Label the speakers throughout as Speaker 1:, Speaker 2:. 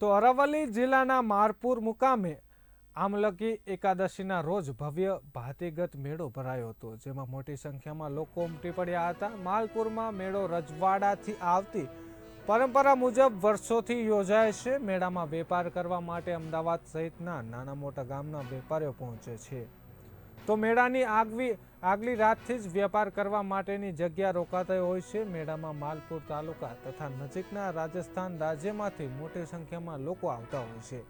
Speaker 1: તો અરવલ્લી જિલ્લાના મારપુર મુકામે આમલકી એકાદશીના રોજ ભવ્ય ભાતીગત મેળો ભરાયો હતો, જેમાં મોટી સંખ્યામાં લોકો ઉમટી પડ્યા હતા. માલપુરમાં મેળો રજવાડાથી આવતી પરંપરા મુજબ વર્ષોથી યોજાય છે. મેળામાં વેપાર કરવા માટે અમદાવાદ સહિતના નાના મોટા ગામના વેપારીઓ પહોંચે છે. તો મેળાની આગવી આગલી રાતથી જ વેપાર કરવા માટેની જગ્યા રોકાતી હોય છે. મેળામાં માલપુર તાલુકા તથા નજીકના રાજસ્થાન રાજ્યમાંથી મોટી સંખ્યામાં લોકો આવતા હોય છે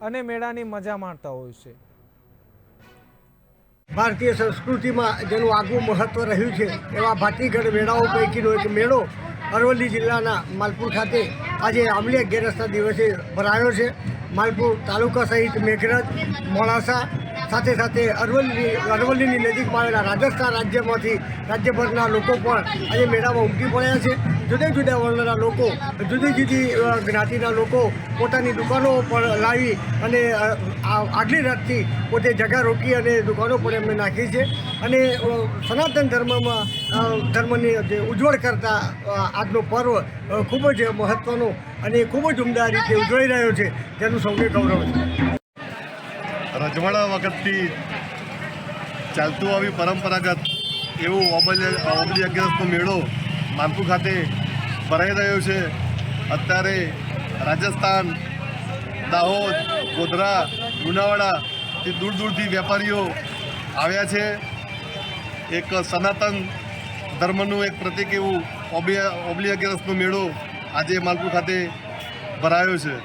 Speaker 1: અને મેળાની મજા માણતા હોય છે.
Speaker 2: ભારતીય સંસ્કૃતિમાં જેનું આગવું મહત્વ રહ્યું છે એવા ભાતીગઢ મેળાઓ પૈકીનો એક મેળો અરવલ્લી જિલ્લાના માલપુર ખાતે આજે આંબલી અગિયારસના દિવસે ભરાયો છે. માલપુર તાલુકા સહિત મેઘરજ, મોડાસા સાથે સાથે અરવલ્લી, અરવલ્લીની નજીકમાં આવેલા રાજસ્થાન રાજ્યમાંથી રાજ્યભરના લોકો પણ આજે મેળામાં ઉમટી પડ્યા છે. જુદા જુદા વર્ણના લોકો, જુદી જુદી જ્ઞાતિના લોકો પોતાની દુકાનો પણ લાવી અને આગલી રાતથી પોતે જગા રોકી અને દુકાનો પણ એમને નાખી છે. અને સનાતન ધર્મમાં ધર્મની ધર્મને જે ઉજ્જવળ કરતા આજનો પર્વ ખૂબ જ મહત્ત્વનો અને ખૂબ જ ઉમદા રીતે ઉજવાઈ રહ્યો છે. જેનું સૌને ગૌરવ છે.
Speaker 3: રજવાડા વખતથી ચાલતું આવી પરંપરાગત એવું ઓબલી અગિયારસનો મેળો માનપુર ખાતે ભરાઈ રહ્યો છે. અત્યારે રાજસ્થાન, દાહોદ, ગોધરા લુણાવાડાથી દૂર દૂરથી વેપારીઓ આવ્યા છે. એક સનાતન ધર્મનું એક પ્રતિક એવું ઓબલી ઓબલી અગિયારસનો મેળો આજે માલપુર ખાતે ભરાયો છે.